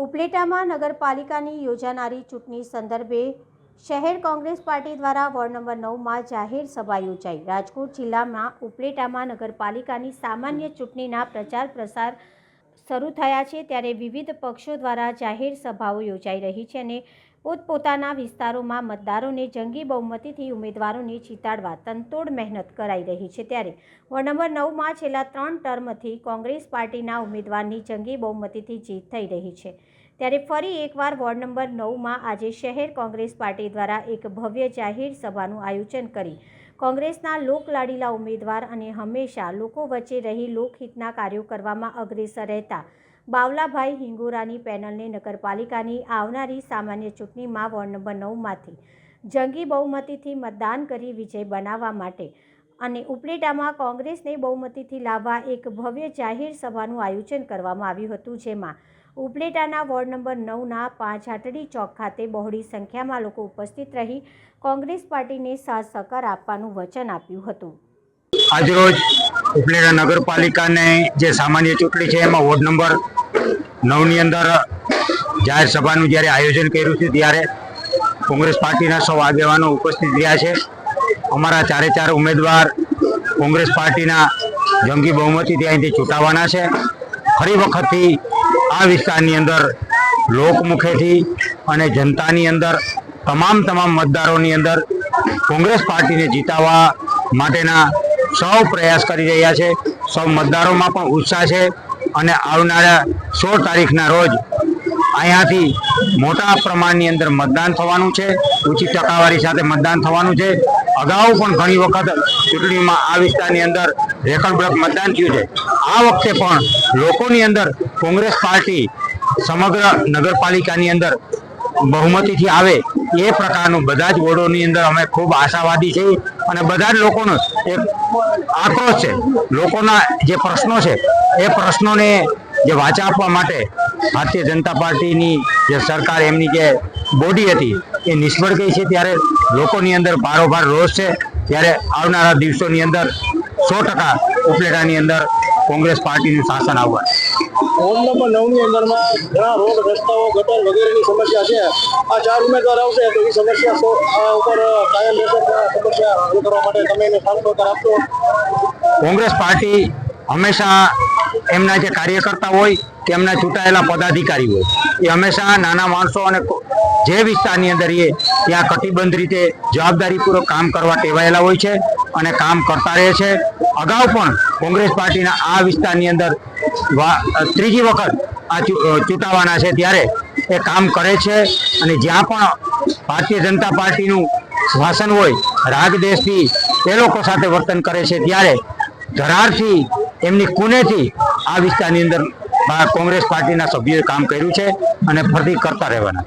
ઉપલેટામાં નગરપાલિકાની યોજાનારી ચૂંટણી સંદર્ભે શહેર કોંગ્રેસ પાર્ટી દ્વારા વોર્ડ નંબર નવમાં જાહેર સભા યોજાઈ. રાજકોટ જિલ્લામાં ઉપલેટામાં નગરપાલિકાની સામાન્ય ચૂંટણીના પ્રચાર પ્રસાર શરૂ થયા છે ત્યારે વિવિધ પક્ષો દ્વારા જાહેર સભાઓ યોજાઈ રહી છે અને પોતપોતાના વિસ્તારોમાં મતદારોને જંગી બહુમતીથી ઉમેદવારોને જીતાડવા તનતોડ મહેનત કરાઈ રહી છે ત્યારે વોર્ડ નંબર નવમાં છેલ્લા ત્રણ ટર્મથી કોંગ્રેસ પાર્ટીના ઉમેદવારની જંગી બહુમતીથી જીત થઈ રહી છે. ત્યારે ફરી એકવાર વોર્ડ નંબર નવમાં આજે શહેર કોંગ્રેસ પાર્ટી દ્વારા એક ભવ્ય જાહેર સભાનું આયોજન કરી કોંગ્રેસના લોકલાડીલા ઉમેદવાર અને હંમેશા લોકો વચ્ચે રહી લોકહિતના કાર્યો કરવામાં અગ્રેસર રહેતા બાવલાભાઈ હિંગોરાની પેનલને નગરપાલિકાની આવનારી સામાન્ય ચૂંટણીમાં વોર્ડ નંબર નવમાંથી જંગી બહુમતીથી મતદાન કરી વિજય બનાવવા માટે અને ઉપલેટામાં કોંગ્રેસને બહુમતીથી લાવવા એક ભવ્ય જાહેર સભાનું આયોજન કરવામાં આવ્યું હતું, જેમાં ઉપલેટાના વોર્ડ નંબર નવના પાંચ હાટડી ચોક ખાતે બહોળી સંખ્યામાં લોકો ઉપસ્થિત રહી કોંગ્રેસ પાર્ટીને સાથ સહકાર આપવાનું વચન આપ્યું હતું. આજરોજ ઉપલેટા નગરપાલિકાને જે સામાન્ય ચૂંટણી છે, એમાં વોર્ડ નંબર નવની અંદર જાહેર સભાનું જ્યારે આયોજન કર્યું છે, ત્યારે કોંગ્રેસ પાર્ટીના સૌ આગેવાનો ઉપસ્થિત રહ્યા છે. અમારા ચારે ચાર ઉમેદવાર કોંગ્રેસ પાર્ટીના જંગી બહુમતીથી અહીંથી ચૂંટાવાના છે. ફરી વખતથી આ વિસ્તારની અંદર લોકમુખેથી અને જનતાની અંદર, તમામ તમામ મતદારોની અંદર કોંગ્રેસ પાર્ટીને જીતાવવા માટેના સૌ પ્રયાસ કરી રહ્યા છે. સૌ મતદારોમાં પણ ઉત્સાહ છે અને આવનારા સોળ તારીખના રોજ અહીંયાથી મોટા પ્રમાણની અંદર મતદાન થવાનું છે. ઊંચી ટકાવારી સાથે મતદાન થવાનું છે. અગાઉ પણ ઘણી વખત ચૂંટણીમાં આ વિસ્તારની અંદર રેકર્ડ બ્લોક મતદાન થયું છે. આ વખતે પણ લોકોની અંદર કોંગ્રેસ પાર્ટી સમગ્ર નગરપાલિકાની અંદર બહુમતીથી આવે એ પ્રકારનું બધા જ વોર્ડોની અંદર અમે ખૂબ આશાવાદી છીએ અને બધા જ લોકોનો એક આક્રોશ છે. લોકોના જે પ્રશ્નો છે, એ પ્રશ્નોને જે વાચા આપવા માટે ભારતીય જનતા પાર્ટીની જે સરકાર એમની જે બોડી હતી, એ નિષ્ફળ ગઈ છે. ત્યારે લોકોની અંદર ભારોભાર રોષ છે. ત્યારે આવનારા દિવસોની અંદર સો ટકા ઉપલેટાની અંદર કોંગ્રેસ પાર્ટીનું શાસન આવવા વોર્ડ નંબર નવની અંદરમાં ઘણા રોડ રસ્તાઓ ગટર વગેરેની સમસ્યા છે. આ ચાર ઉમેદવાર આવશે તો એ સમસ્યા આ ઉપર કાયમ રહેશે સમસ્યા હલ કરવા માટે તમે એને સાથ સહકાર આપશો. કોંગ્રેસ પાર્ટી હંમેશા એમના જે કાર્યકર્તા હોય કે એમના ચૂંટાયેલા પદાધિકારી હોય. એ હંમેશા નાના માણસો અને જે વિસ્તારની અંદર એ ત્યાં કટિબંધ રીતે જવાબદારીપૂર્વક કામ કરવા ટેવાયેલા હોય છે અને કામ કરતા રહે છે. અગાઉ પણ કોંગ્રેસ પાર્ટીના આ વિસ્તારની અંદર ત્રીજી વખત આ ચૂંટાવાના છે ત્યારે એ કામ કરે છે અને જ્યાં પણ ભારતીય જનતા પાર્ટીનું શાસન હોય રાગદેશથી એ લોકો સાથે વર્તન કરે છે ત્યારે ધરારથી, એમની કુનેથી આ વિસ્તારની અંદર કોંગ્રેસ પાર્ટીના સભ્યોએ કામ કર્યું છે અને ફરીથી કરતા રહેવાના